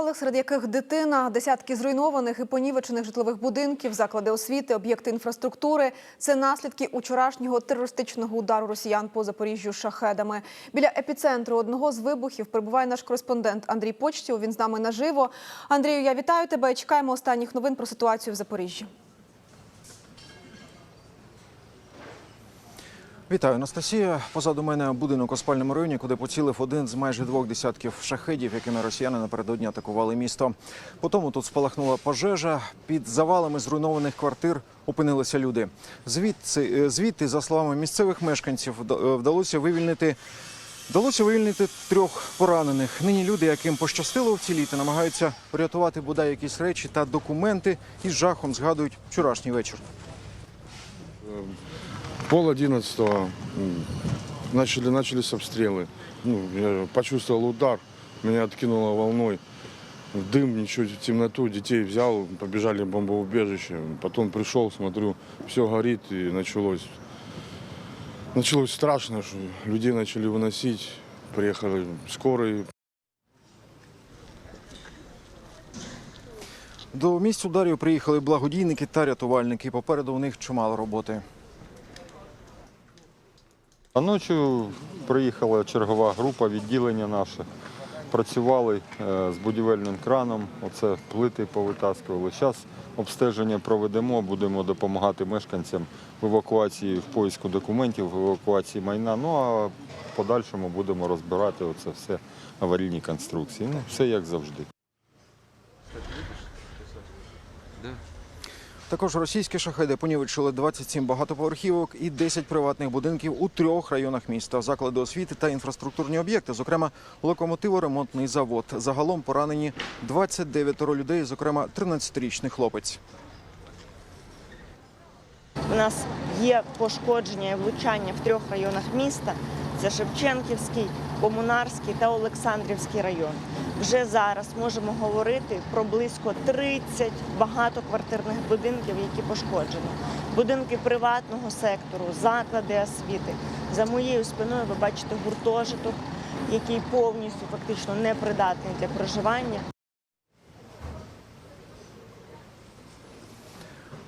Постраждалих, серед яких дитина, десятки зруйнованих і понівечених житлових будинків, заклади освіти, об'єкти інфраструктури це наслідки учорашнього терористичного удару росіян по Запоріжжю шахедами. Біля епіцентру одного з вибухів перебуває наш кореспондент Андрій Почтів. Він з нами наживо. Андрію, я вітаю тебе. Чекаємо останніх новин про ситуацію в Запоріжжі. Вітаю, Анастасія. Позаду мене будинок у спальному районі, куди поцілив один з майже двох десятків шахедів, якими росіяни напередодні атакували місто. Потім тут спалахнула пожежа. Під завалами зруйнованих квартир опинилися люди. Звідси, е, звідти, за словами місцевих мешканців, е, вдалося вивільнити. Вдалося вивільнити трьох поранених. Нині люди, яким пощастило вціліти, намагаються врятувати бодай якісь речі та документи і з жахом згадують вчорашній вечір Пол одиннадцатого м, начали, начались обстрелы. Ну, я почувствовал удар, меня откинуло волной. В дым, ничего, в темноту, детей взял, побежали в бомбоубежище. Потом пришел, смотрю, все горит и началось. Началось страшно, что людей начали выносить. Приехали скорые, До місць ударів приїхали благодійники та рятувальники. Попереду у них чимало роботи. А ночі приїхала чергова група відділення наше. Працювали е, з будівельним краном, оце плити повитаскували. Зараз обстеження проведемо, будемо допомагати мешканцям в евакуації, в поиску документів, в евакуації майна. Ну а в подальшому будемо розбирати оце все аварійні конструкції. Ну, все як завжди. Також російські шахеди понівечили 27 багатоповерхівок і 10 приватних будинків у трьох районах міста, заклади освіти та інфраструктурні об'єкти, зокрема локомотиворемонтний завод. Загалом поранені 29 людей, зокрема 13-річний хлопець. У нас є пошкодження і влучання в трьох районах міста: це Шевченківський, Комунарський та Олександрівський район. Вже зараз можемо говорити про близько 30 багатоквартирних будинків, які пошкоджені. Будинки приватного сектору, заклади освіти. За моєю спиною ви бачите гуртожиток, який повністю фактично непридатний для проживання.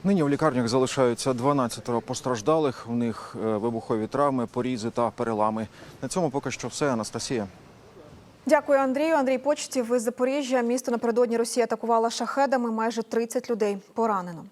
Нині в лікарнях залишаються 12 постраждалих. У них е, вибухові травми, порізи та перелами. На цьому поки що все. Анастасія. Дякую, Андрію. Андрій Почтів із Запоріжжя. Місто напередодні Росія атакувала шахедами. Майже 30 людей поранено.